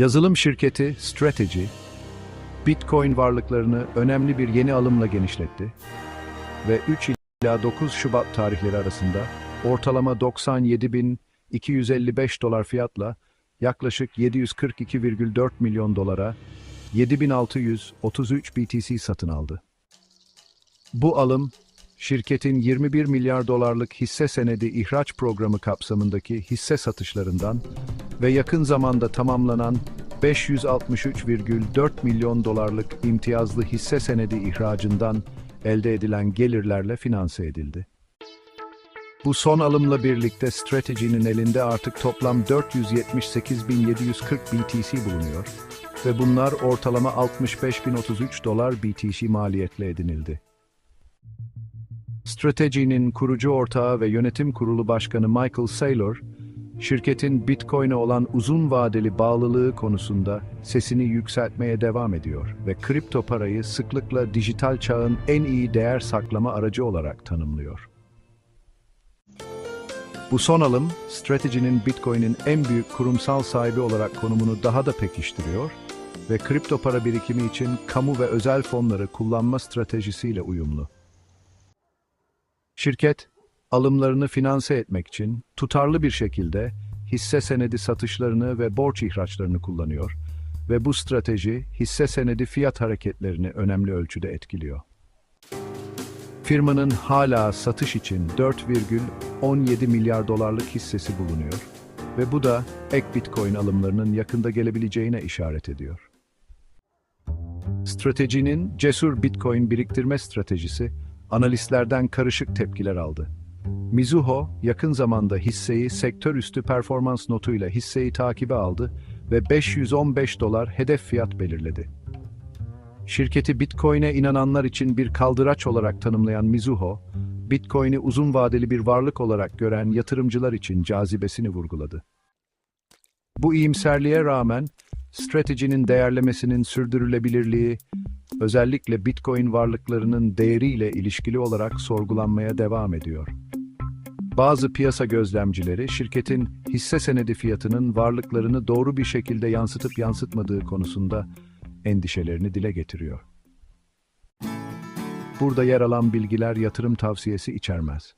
Yazılım şirketi Strategy, Bitcoin varlıklarını önemli bir yeni alımla genişletti ve 3 ila 9 Şubat tarihleri arasında ortalama 97.255 dolar fiyatla yaklaşık 742,4 milyon dolara 7633 BTC satın aldı. Bu alım, şirketin 21 milyar dolarlık hisse senedi ihraç programı kapsamındaki hisse satışlarından ve yakın zamanda tamamlanan 563,4 milyon dolarlık imtiyazlı hisse senedi ihracından elde edilen gelirlerle finanse edildi. Bu son alımla birlikte Strategy'nin elinde artık toplam 478.740 BTC bulunuyor ve bunlar ortalama 65.033 dolar BTC maliyetle edinildi. Strategy'nin kurucu ortağı ve yönetim kurulu başkanı Michael Saylor, şirketin Bitcoin'e olan uzun vadeli bağlılığı konusunda sesini yükseltmeye devam ediyor ve kripto parayı sıklıkla dijital çağın en iyi değer saklama aracı olarak tanımlıyor. Bu son alım, Strategy'nin Bitcoin'in en büyük kurumsal sahibi olarak konumunu daha da pekiştiriyor ve kripto para birikimi için kamu ve özel fonları kullanma stratejisiyle uyumlu. Şirket, alımlarını finanse etmek için tutarlı bir şekilde hisse senedi satışlarını ve borç ihraçlarını kullanıyor ve bu strateji hisse senedi fiyat hareketlerini önemli ölçüde etkiliyor. Firmanın hala satış için 4,17 milyar dolarlık hissesi bulunuyor ve bu da ek Bitcoin alımlarının yakında gelebileceğine işaret ediyor. Stratejinin cesur Bitcoin biriktirme stratejisi analistlerden karışık tepkiler aldı. Mizuho yakın zamanda hisseyi sektör üstü performans notuyla hisseyi takibe aldı ve 515 dolar hedef fiyat belirledi. Şirketi Bitcoin'e inananlar için bir kaldıraç olarak tanımlayan Mizuho, Bitcoin'i uzun vadeli bir varlık olarak gören yatırımcılar için cazibesini vurguladı. Bu iyimserliğe rağmen stratejinin değerlemesinin sürdürülebilirliği, özellikle Bitcoin varlıklarının değeriyle ilişkili olarak sorgulanmaya devam ediyor. Bazı piyasa gözlemcileri şirketin hisse senedi fiyatının varlıklarını doğru bir şekilde yansıtıp yansıtmadığı konusunda endişelerini dile getiriyor. Burada yer alan bilgiler yatırım tavsiyesi içermez.